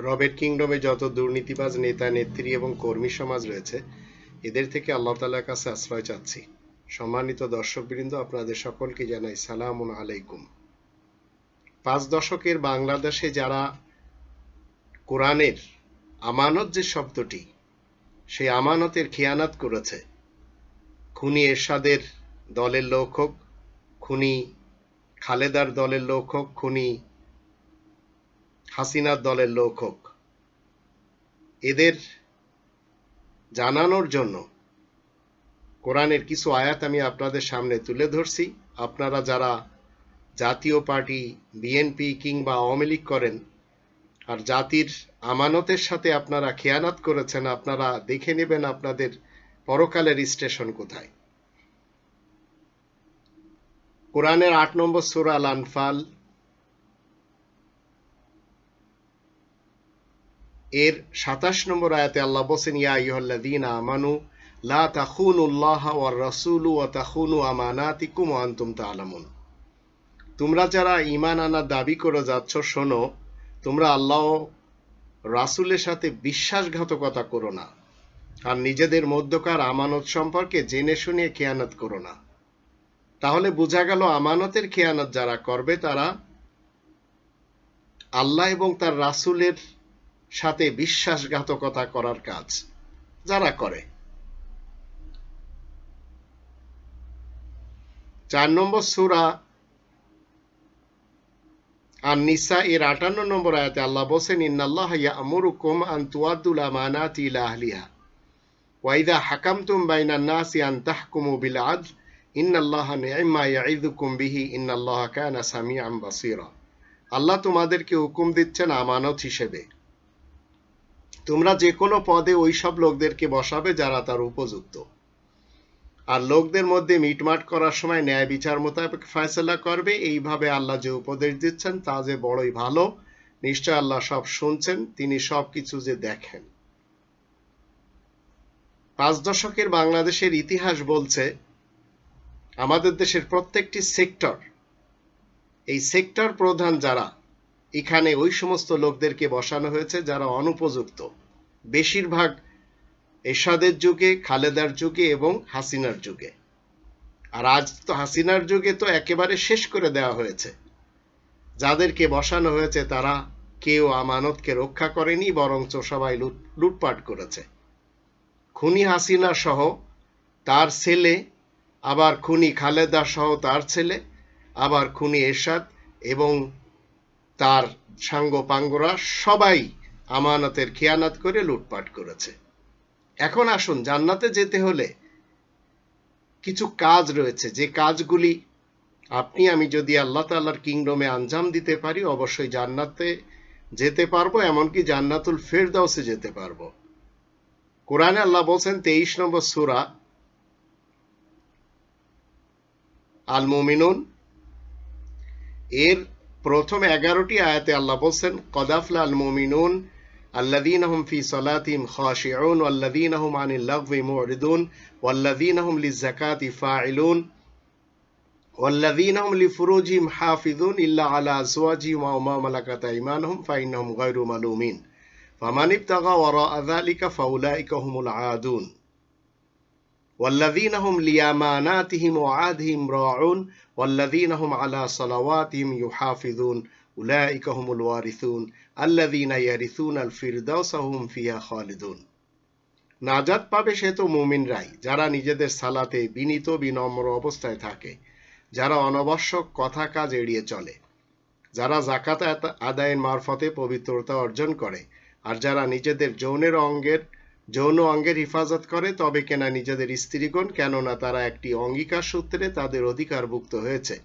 রবেট কিংডমে যত দুর্নীতিবাজ নেতা, নেত্রী এবং কর্মী সমাজ রয়েছে, এদের থেকে আল্লাহ তালার কাছে আশ্রয় চাচ্ছি। সম্মানিত দর্শকবৃন্দ, আপনাদের সকলকে জানাই সালাম আলাইকুম। পাঁচ দশকের বাংলাদেশে যারা কোরআনের আমানত যে শব্দটি, সেই আমানতের খেয়ানাত করেছে, খুনি এরশাদের দলের লোক হোক, খুনি খালেদার দলের লোক হোক, খুনি হাসিনার দলের লোক হোক। এদের জানানোর জন্য কোরআনের কিছু আয়াত আমি আপনাদের সামনে তুলে ধরছি। আপনারা যারা জাতীয় পার্টি, বিএনপি কিংবা আওয়ামী লীগ করেন, আর জাতির আমানতের সাথে আপনারা খেয়ানাত করেছেন, আপনারা দেখে নেবেন আপনাদের পরকালের স্টেশন কোথায়। কোরআনের আট নম্বর সুরা আনফাল এর সাতাশ নম্বর আয়াতে আল্লাহ বসেন ইয়া ইহল্লাদিন আমানু, লা তাখুনুল্লাহ ওয়ার ওয়া তাখুনু আমানাতিকুম ওয়া আনতুম তা'লামুন। তোমরা যারা ঈমান দাবি করে যাচ্ছ, শোনো, তোমরা আল্লাহ সাথে বিশ্বাসঘাতকতা করো না। আর নিজেদের মধ্যকার আমানত সম্পর্কে জেনে শুনে খেয়ানত করো না। তাহলে বোঝা গেল, আমানতের খেয়ানত যারা করবে, তারা আল্লাহ এবং তার রাসূলের সাথে বিশ্বাসঘাতকতা করার কাজ যারা করে। চার নম্বর সুরা আর নিসা এর আটান্ন নম্বর আয়াতে আল্লাহ বলছেন, ইন্নাল্লাহ ইয়ামুরুকুম আন ইলা আহলিহা। ওয়া হাকামতুম বাইনান নাসি আন বিল ইন্নাল্লাহা নি'মা ইয়াইযুকুম বিহি। ইন্নাল্লাহা আল্লাহ তোমাদেরকে হুকুম দিচ্ছেন আমানত হিসেবে। তোমরা যে কোনো পদে ওই সব লোকদেরকে বসাবে যারা তার উপযুক্ত। আর লোকদের মধ্যে মিটমাট করার সময় ন্যায় বিচার মোতাবেক ফয়সলা করবে, এইভাবে আল্লাহ যে উপদেশ দিচ্ছেন তা যে বড়ই ভালো, নিশ্চয় আল্লাহ সব শুনছেন, তিনি সব কিছু যে দেখেন। পাঁচ দশকের বাংলাদেশের ইতিহাস বলছে, আমাদের দেশের প্রত্যেকটি সেক্টর, এই সেক্টর প্রধান যারা এখানে ওই সমস্ত লোকদেরকে বসানো হয়েছে যারা অনুপযুক্ত। বেশিরভাগ এরশাদের যুগে, খালেদার যুগে এবং হাসিনার যুগে। আর আজ তো হাসিনার যুগে তো একেবারে শেষ করে দেওয়া হয়েছে। যাদেরকে বসানো হয়েছে তারা কেউ আমানতকে রক্ষা করেনি, বরঞ্চ সবাই লুটপাট করেছে। খুনি হাসিনা সহ তার ছেলে, আবার খুনি খালেদা সহ তার ছেলে, আবার খুনি এরশাদ এবং তার সাঙ্গ পাঙ্গরা সবাই আমানতের খেয়ানাত করে লুটপাট করেছে। এখন আসুন, জান্নাতে যেতে হলে কিছু কাজ রয়েছে। যে কাজগুলি আপনি, আমি যদি আল্লাহ তাল্লার কিংডমে আঞ্জাম দিতে পারি, অবশ্যই জান্নাতে যেতে পারব, এমনকি জান্নাতুল ফেরদাউসে যেতে পারব। কোরআনে আল্লাহ বলছেন, তেইশ নম্বর সুরা, আল মুমিনুন, এর প্রথম এগারোটি আয়াতে আল্লাহ বলছেন কদাফলা আল মুমিনুন الذين هم في صلاتهم خاشعون والذين هم عن اللغو معرضون والذين هم للزكاة فاعلون والذين هم لفروجهم حافظون إلا على أزواجهم أو ما ملكت أيمانهم فإنهم غير ملومين فمن ابتغى وراء ذلك فأولئك هم العادون ওয়াল্লাযীনাহুম লিয়ামানাতিহিম ওয়া আদহিম রাউন ওয়াল্লাযীনাহুম আলা সালাওয়াতিহিম ইউহাফিজুন উলাইকা হুমুল ওয়ারিসুন আল্লাযীনা ইয়ারিসুনাল ফিরদাউসা হুম ফিহা খালিদুন নাজাত পাবে সে তো মুমিন মুমিনরাই, যারা নিজেদের সালাতে বিনীত বিনম্র অবস্থায় থাকে, যারা অনাবশ্যক কথা কাজ এড়িয়ে চলে, যারা জাকাত আদায়ের মারফতে পবিত্রতা অর্জন করে, আর যারা নিজেদের যৌনের অঙ্গের যৌন অঙ্গের হিফাজত করে, তবে কেনা নিজেদের স্ত্রীগণ, কেননা তারা একটি অঙ্গীকার সূত্রে তাদের অধিকারভুক্ত হয়েছে।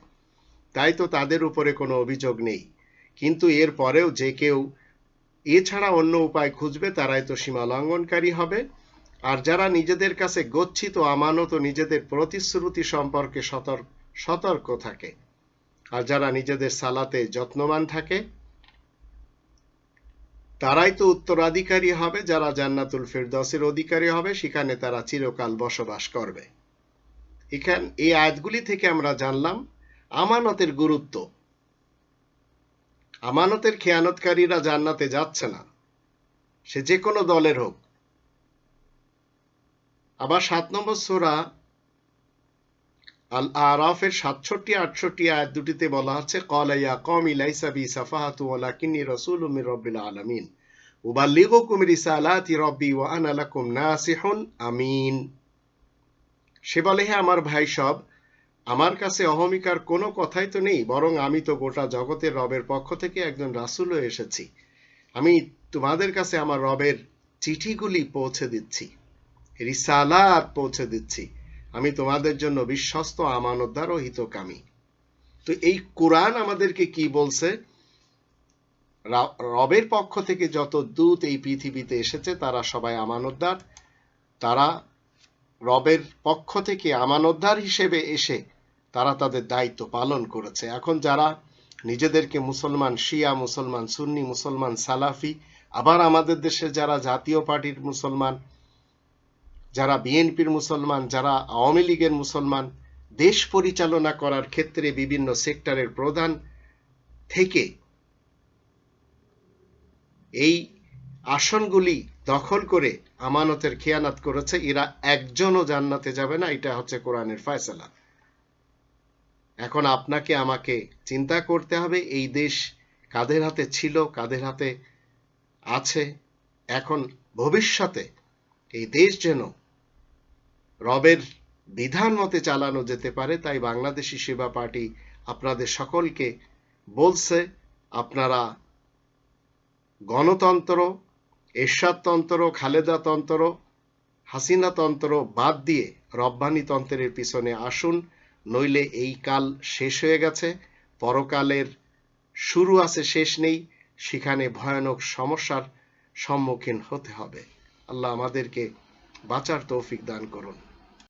তাই তো তাদের উপরে কোনো অভিযোগ নেই। কিন্তু এর পরেও যে কেউ এছাড়া অন্য উপায় খুঁজবে, তারাই তো সীমা লঙ্ঘনকারী হবে। আর যারা নিজেদের কাছে গচ্ছিত আমানত নিজেদের প্রতিশ্রুতি সম্পর্কে সতর্ক সতর্ক থাকে। আর যারা নিজেদের সালাতে যত্নবান থাকে তারাই তো উত্তরাধিকারী হবে, যারা জান্নাতুল ফেরদৌসের অধিকারী হবে, সেখানে তারা চিরকাল বসবাস করবে। এখান, এই আয়াতগুলি থেকে আমরা জানলাম আমানতের গুরুত্ব। আমানতের খেয়ানতকারীরা জান্নাতে যাচ্ছে না। সে যে কোনো দলের হোক। আবার সাত নম্বর সোরা আল আরাফের সাতষট্টি, আটষট্টি আয়াত দুটিতে বলা হচ্ছে কলা ইয়া কওমি লাইসা বি সাফাহাতু ওয়ালাকিন্নী রাসূলুম মির রাব্বিল আলামিন। রব্বি নাসিহুন আমিন। সে বলে, হে আমার ভাই সব, আমার কাছে অহমিকার কোনো কথাই তো নেই, বরং আমি তো গোটা জগতের রবের পক্ষ থেকে একজন রাসূল এসেছি। আমি তোমাদের কাছে আমার রবের চিঠিগুলি পৌঁছে দিচ্ছি, রিসালাত পৌঁছে দিচ্ছি। আমি তোমাদের জন্য বিশ্বস্ত আমানতদার ও হিতকামী। তো এই কোরআন আমাদেরকে কি বলছে? রবের পক্ষ থেকে যত দূত এই পৃথিবীতে এসেছে, তারা সবাই আমানতদার। তারা রবের পক্ষ থেকে আমানতদার হিসেবে এসে তারা তাদের দায়িত্ব পালন করেছে। এখন যারা নিজেদেরকে মুসলমান, শিয়া মুসলমান, সুন্নি মুসলমান, সালাফি, আবার আমাদের দেশে যারা জাতীয় পার্টির মুসলমান যারা বিএনপির মুসলমান, যারা আওয়ামী লীগের মুসলমান, দেশ পরিচালনা করার ক্ষেত্রে বিভিন্ন সেক্টরের প্রধান থেকে এই আসনগুলি দখল করে আমানতের খেয়ানাত করেছে, এরা একজনও জান্নাতে যাবে না, এটা হচ্ছে কোরআনের ফয়সালা। এখন আপনাকে, আমাকে চিন্তা করতে হবে, এই দেশ কাদের হাতে ছিল, কাদের হাতে আছে, এখন ভবিষ্যতে এই দেশ যেন রবের বিধান মতে চালানো যেতে পারে, তাই বাংলাদেশি সেবা পার্টি আপনাদের সকলকে বলছে, আপনারা গণতন্ত্র এরশাদতন্ত্র খালেদাতন্ত্র হাসিনাতন্ত্র বাদ দিয়ে রব্বানি তন্ত্রের পিছনে আসুন, নইলে এই কাল শেষ হয়ে গেছে, পরকালের শুরু আছে, শেষ নেই, সেখানে ভয়ানক সমস্যার সম্মুখীন হতে হবে। আল্লাহ আমাদেরকে বাঁচার তৌফিক দান করুন।